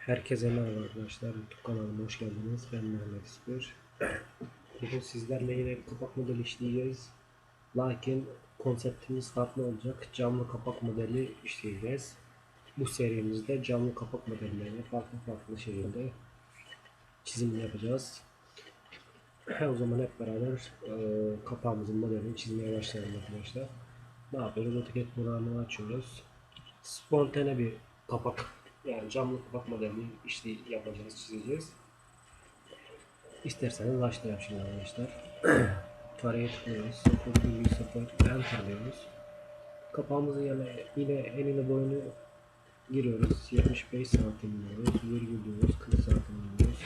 Herkese merhaba arkadaşlar. YouTube kanalıma hoş geldiniz. Ben Mehmet İspir. Bugün sizlerle yine kapak modeli işleyeceğiz. Lakin konseptimiz farklı olacak. Camlı kapak modeli işleyeceğiz. Bu serimizde camlı kapak modellerini farklı farklı şekilde çizim yapacağız. O zaman hep beraber e, kapağımızın modelini çizmeye başlayalım arkadaşlar. Ne yapıyoruz? AutoCAD programını açıyoruz. Spontane bir kapak yani camlı kapak modeli işte yapacağız, çizeceğiz. İsterseniz başlayalım şimdi arkadaşlar. Tarih'e tıklıyoruz. 0, Enter diyoruz. Kapağımızın yana yine enine boyunu giriyoruz. 75 santim diyoruz. Virgül diyoruz. 40 santim diyoruz.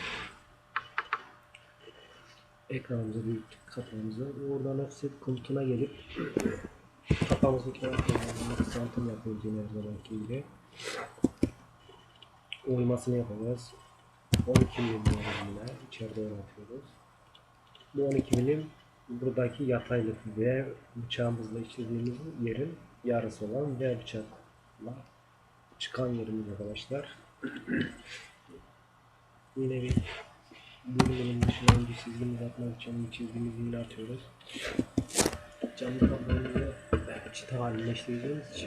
Ekranımızı büyüttük kapağımızı. Oradan offset komutuna gelip kenarlarını 40 santim yapıyoruz yine her zamanki gibi uymasını yapacağız. 12 milim yine içeride oynatıyoruz. Bu 12 milim buradaki yataylık ve bıçağımızla işlediğimiz yerin yarısı olan V bıçakla çıkan yerimiz arkadaşlar. yine bir milim dışına önce çizgimizi atmak için çizgimizi yine atıyoruz. Camlı kablomuzu çıta halinde işleyeceğimiz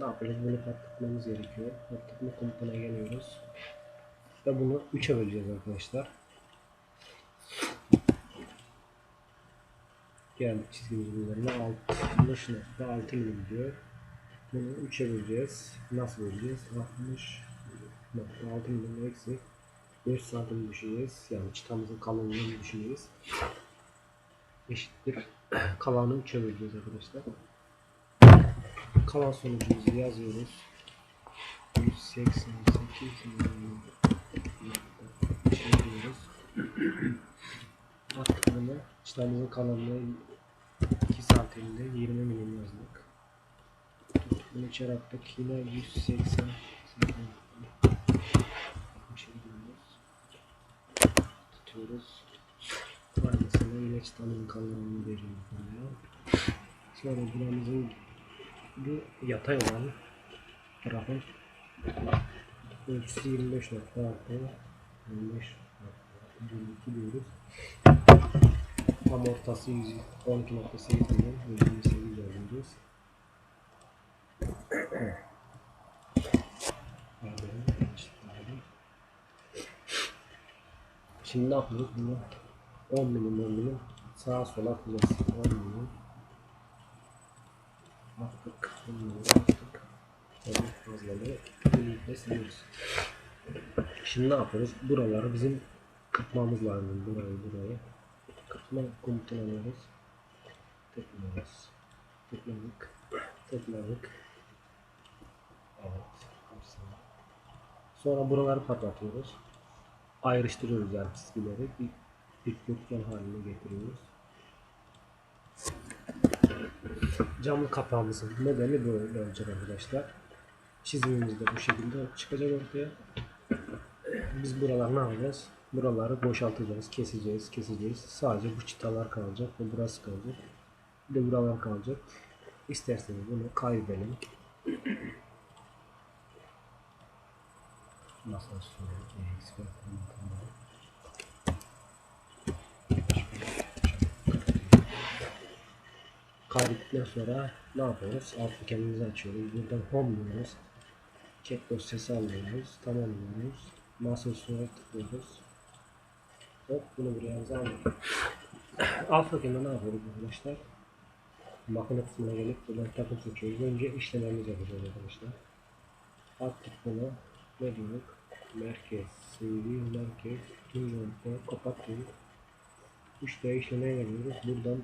ne yapıyoruz? Bunu patlatmamız gerekiyor. Patlatma komutuna geliyoruz. Ve bunu 3'e böleceğiz arkadaşlar. Geldik çizgimizin üzerine 60 nokta 6 milim diyor. Bunu 3'e böleceğiz. Nasıl böleceğiz? 60 nokta 6 milim eksi 5 santim düşeceğiz. Yani çıtamızın kalınlığını düşüneceğiz. Eşittir. Kalanı 3'e böleceğiz arkadaşlar kalan sonucumuzu yazıyoruz. 188 şey diyoruz. Çıtamızın kalınlığı 2 santimde 20 milim yazdık. Bunu içeri attık. Yine 180 şey diyoruz. Tutuyoruz. Aynısını yine çıtamızın kalınlığını veriyoruz buraya. Sonra buramızın bu yatay olan tarafın ölçüsü 25 nokta 25 22 diyoruz. Tam ortası 12.8 milyon 128 yazıyoruz. Şimdi ne yapıyoruz? Bunu 10 milim 10 milim sağa sola atacağız. 10 milim attık. Bunları attık. Tabii Şimdi ne yapıyoruz? Buraları bizim kırpmamız lazım. Burayı burayı. Kırpma komutunu alıyoruz. Tıklıyoruz. Tıkladık. Tıkladık. Evet. Sonra buraları patlatıyoruz. Ayrıştırıyoruz yani çizgileri. Bir dikdörtgen haline getiriyoruz. Camlı kapağımızın modeli böyle olacak arkadaşlar. Çizimimiz de bu şekilde çıkacak ortaya. Biz buralar ne yapacağız? Buraları boşaltacağız, keseceğiz, keseceğiz. Sadece bu çıtalar kalacak ve burası kalacak. Bir de buralar kalacak. İsterseniz bunu kaydedelim. Nasıl söyleyeyim? Kaydettikten sonra ne yapıyoruz? Alt kendimizi açıyoruz. Buradan home diyoruz. Chat dosyası alıyoruz. Tamam diyoruz. Masa üstüne tıklıyoruz. Hop bunu buraya. Alt paketinde ne yapıyoruz arkadaşlar? Makine kısmına gelip buradan takım seçiyoruz. Önce işlemlerimizi yapacağız arkadaşlar. Attık bunu. Ne diyorduk? Merkez, CV, merkez, tüm yöntemler, kapat diyoruz. İşte işlemeye geliyoruz. Buradan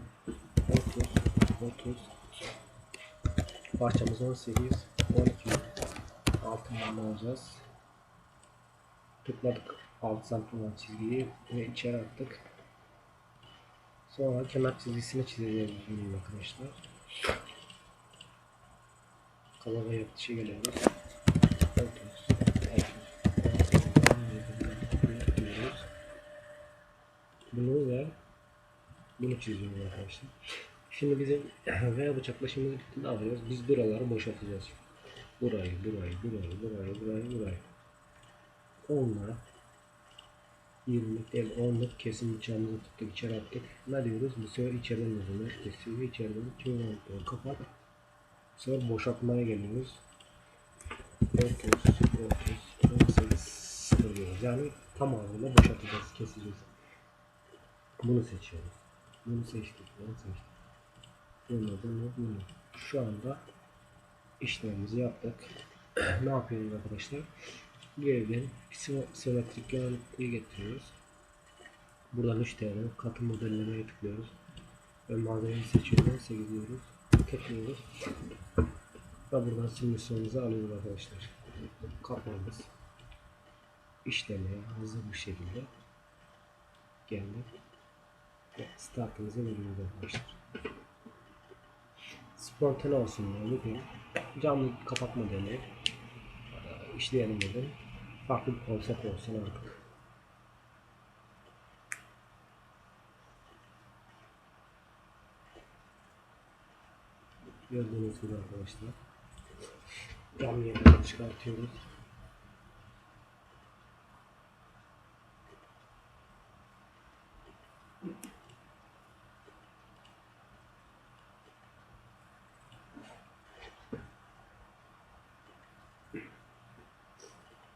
30 30 Parçamız 18 12 altından alacağız. Tıkladık 6 santim olan çizgiyi ve içeri attık. Sonra kenar çizgisini çizeceğiz arkadaşlar. Kalaba yapışa geliyoruz. 30 Bunu ve bunu çiziyoruz arkadaşlar. Şimdi bizim V bıçaklaşımız bitti ne yapacağız? Biz buraları boşaltacağız. Burayı, burayı, burayı, burayı, burayı, burayı. 10'la 20'lik değil 10'luk kesin bıçağımızı tuttuk içeri attık. Ne diyoruz? Bu sefer içeriden yazılıyor. Kesiyor içeriden renkleri kapat. Bu sefer boşaltmaya geliyoruz. 9, 9, 18 diyoruz. Yani tamamıyla boşaltacağız, keseceğiz. Bunu seçiyoruz. Bunu seçtik, bunu seçtik. Bunu, bunu, bunu. Şu anda işlemimizi yaptık. ne yapıyoruz arkadaşlar? Geriden simetrik genellikle getiriyoruz. Buradan 3 tane katı modellemeye tıklıyoruz. Ve malzemeyi seçiyoruz, seçiyoruz, tıklıyoruz. Ve buradan simülasyonumuzu alıyoruz arkadaşlar. Kapağımız işlemeye hazır bir şekilde geldi. Ve startımızı veriyoruz arkadaşlar. Spontane olsun diye bugün camlı kapatma deneyi işleyelim dedim. Farklı bir konsept olsun artık. Gördüğünüz gibi arkadaşlar. Cam yerini çıkartıyoruz.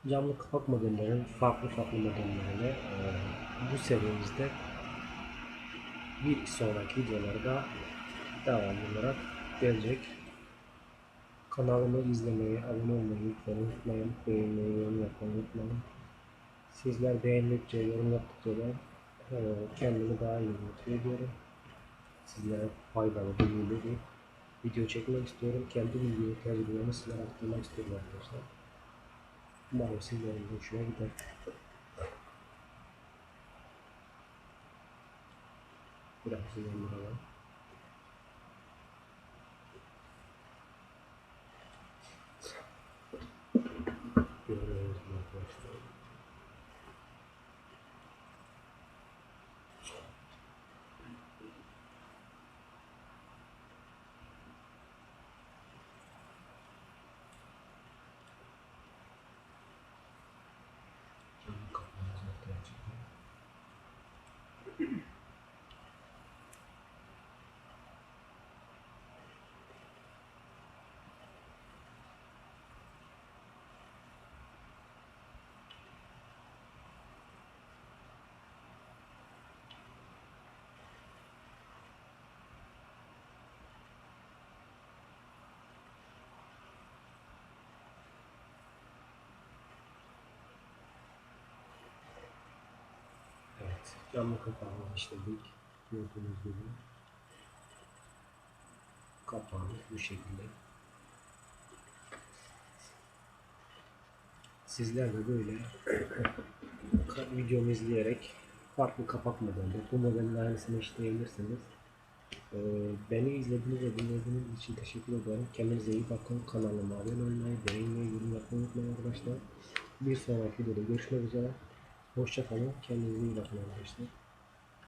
Camlı kapak modellerin farklı farklı modellerine e, bu serimizde bir sonraki videolarda devam olarak gelecek. Kanalımı izlemeyi, abone olmayı lütfen unutmayın. Beğenmeyi, yorum yapmayı unutmayın. Sizler beğendikçe, yorum yaptıkça da e, kendimi daha iyi motive ediyorum. Sizlere faydalı, bilgili bir video çekmek istiyorum. Kendi bilgimi, tecrübemi sizlere aktarmak istiyorum arkadaşlar. Bana sinirlerim hoşuna gider. Bırak sinirlerim bana. Camlı kapağını işledik. Gördüğünüz gibi. Kapağımız bu şekilde. Sizler de böyle videomu izleyerek farklı kapak modeli, bu modelin aynısını işleyebilirsiniz. Ee, beni izlediğiniz ve dinlediğiniz için teşekkür ederim. Kendinize iyi bakın. Kanalıma abone olmayı, beğenmeyi, yorum yapmayı unutmayın arkadaşlar. Bir sonraki videoda görüşmek üzere. Hoşçakalın. Kendinize iyi bakın arkadaşlar.